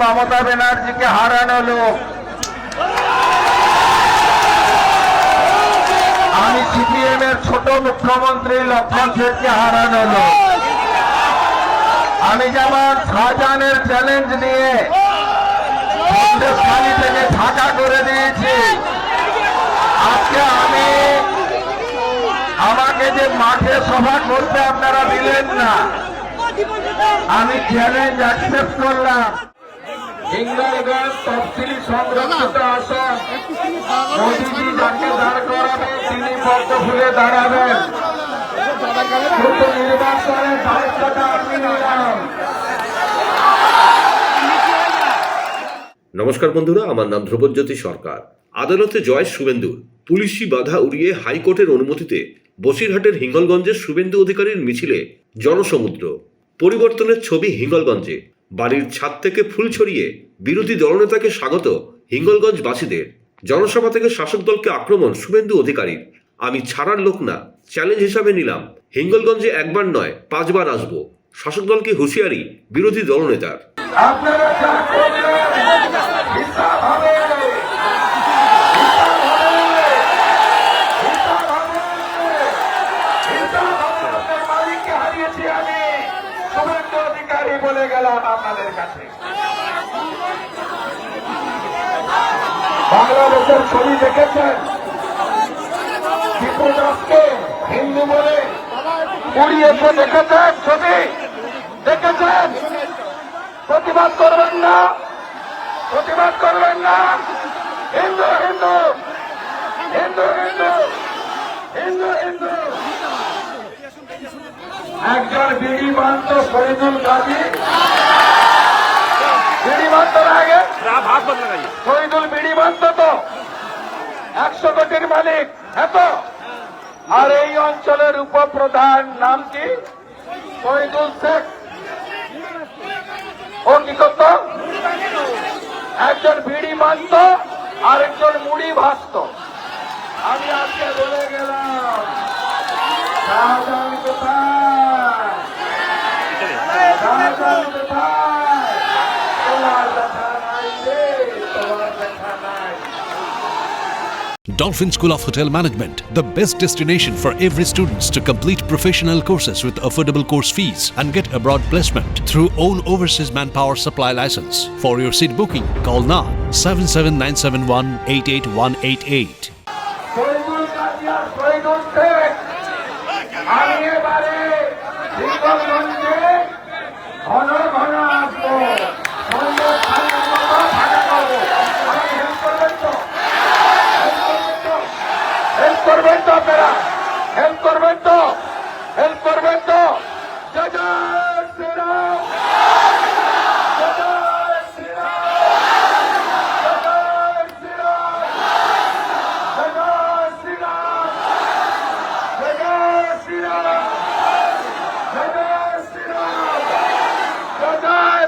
মমতা ব্যানার্জিকে হারানো লোক। আমি সিপিএম এর ছোট মুখ্যমন্ত্রী লক্ষ্মণ শেখকে হারানো লোক। আমি যেমন শাহজাহানের চ্যালেঞ্জ নিয়ে সন্দেশখালী থেকে ঢাকা করে দিয়েছি, আজকে আমি আমাকে যে মাঠে সভা করতে আপনারা দিলেন না আমি চ্যালেঞ্জ অ্যাকসেপ্ট করলাম। নমস্কার বন্ধুরা, আমার নাম ধ্রুবজ্যোতি সরকার। আদালতে জয় শুভেন্দুর। পুলিশি বাধা উড়িয়ে হাইকোর্টের অনুমতিতে বসিরহাটের হিঙ্গলগঞ্জের শুভেন্দু অধিকারীর মিছিলে জনসমুদ্র। পরিবর্তনের ছবি হিঙ্গলগঞ্জে। বাড়ির ছাদ থেকে ফুল ছড়িয়ে বিরোধী দলনেতাকে স্বাগত হিঙ্গলগঞ্জবাসীদের। জনসভা থেকে শাসক দলকে আক্রমণ, শুভেন্দু অধিকারীর। আমি ছাড়ার লোক না, চ্যালেঞ্জ হিসাবে নিলাম। হিঙ্গলগঞ্জে একবার নয়, পাঁচবার আসব। শাসক দলকে হুঁশিয়ারি বিরোধী দলনেতার। বলে গেলাম আপনাদের কাছে। বাংলাদেশের ছবি দেখেছেন? টিপু দাসকে হিন্দু বলে উড়িয়েছে দেখেছেন ছবি? দেখেছেন? প্রতিবাদ করবেন না। প্রতিবাদ করবেন না। হিন্দু হিন্দু। হিন্দু হিন্দু হিন্দু একজন বিড়ি বান্ত ফরিদুল গাজী। বিড়ি বান্ত না আগে? ফরিদুল বিড়ি বান্ত তো। একশো কোটির মালিক এত আর এই অঞ্চলের উপপ্রধান নাম কি? ফরিদুল শেখ। ও কি করত একজন বিড়ি মানত আরেকজন মুড়ি ভাসত আমি আজকে বলে গেলাম Dolphin School of Hotel Management, the best destination for every students to complete professional courses with affordable course fees and get abroad placement through own overseas manpower supply license. For your seat booking, call now 77971 Shahidul কাজিয়া শহীদুল শেখ আমি এবারে বিগতগঞ্জে ঘন ঘন আসব সঙ্গে খানের মতো ভাড়া পাবো আমাকে হেল্প করবেন তো হেল্প করবেন তো আপনারা হেল্প করবেন তো হেল্প করবেন তো জয় জয় শ্রীরাম জয় জয় শ্রীরাম জয় জয় শ্রীরাম জয় জয় শ্রীরাম জয় জয় শ্রীরাম জয় জয় শ্রীরাম জয়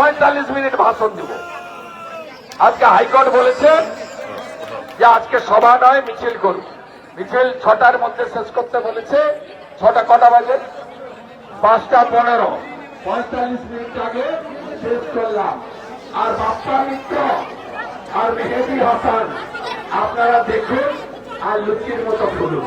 পঁয়তাল্লিশ মিনিট ভাষণ দিব। আজকে হাইকোর্ট বলেছে যে আজকে সভা নয়, মিছিল করুন। মিছিল ছটার মধ্যে শেষ করতে বলেছে। ছটা কটা বাজে? পাঁচটা পনেরো। পঁয়তাল্লিশ মিনিট আগে শেষ করলাম। আর বাপ্পা মিত্র আর মেহেদি হাসান, আপনারা দেখুন আর লুচির মতো ফুলুন